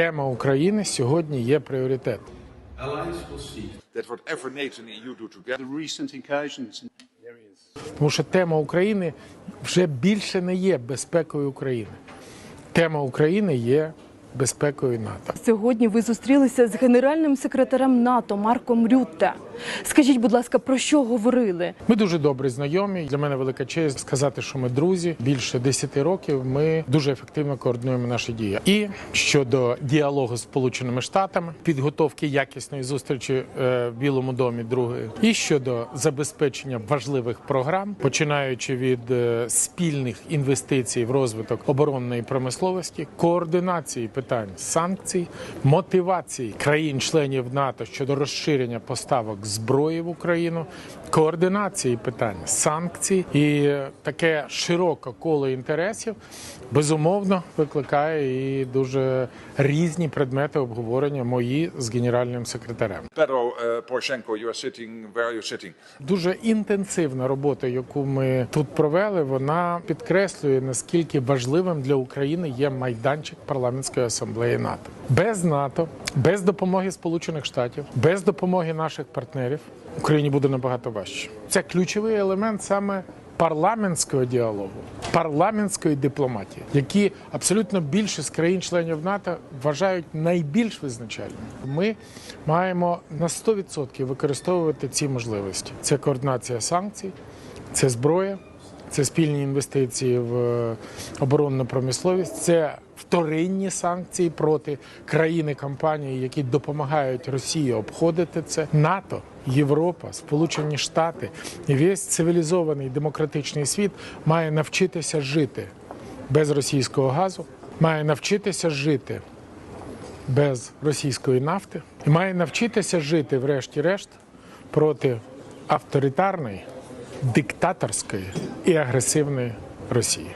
Тема України сьогодні є пріоритет. incursions. Тому що тема України вже більше не є безпекою України. Тема України є безпекою НАТО. Сьогодні ви зустрілися з генеральним секретарем НАТО Марком Рютте. Скажіть, будь ласка, про що говорили? Ми дуже добре знайомі. Для мене велика честь сказати, що ми друзі. Більше 10 років ми дуже ефективно координуємо наші дії. І щодо діалогу з Сполученими Штатами, підготовки якісної зустрічі е, в Білому домі, другої, і щодо забезпечення важливих програм, починаючи від е, спільних інвестицій в розвиток оборонної промисловості, координації питань санкцій, мотивації країн-членів НАТО щодо розширення поставок зброї в Україну, координації питань санкцій і таке широке коло інтересів безумовно викликає і дуже різні предмети обговорення мої з генеральним секретарем. Sitting where you're sitting. Дуже інтенсивна робота, яку ми тут провели, вона підкреслює наскільки важливим для України є майданчик парламентської асамблеї НАТО. Без НАТО, без допомоги Сполучених Штатів, без допомоги наших партнерів Україні буде набагато важче. Це ключовий елемент саме. Парламентського діалогу, парламентської дипломатії, які абсолютно більшість країн-членів НАТО вважають найбільш визначальними. Ми маємо на 100% використовувати ці можливості. Це координація санкцій, це зброя, це спільні інвестиції в е, оборонну промисловість, це вторинні санкції проти країни компанії, які допомагають Росії обходити це. НАТО, Європа, Сполучені Штати і весь цивілізований демократичний світ має навчитися жити без російського газу, має навчитися жити без російської нафти і має навчитися жити, врешті-решт, проти авторитарної, диктаторської і агресивної Росії.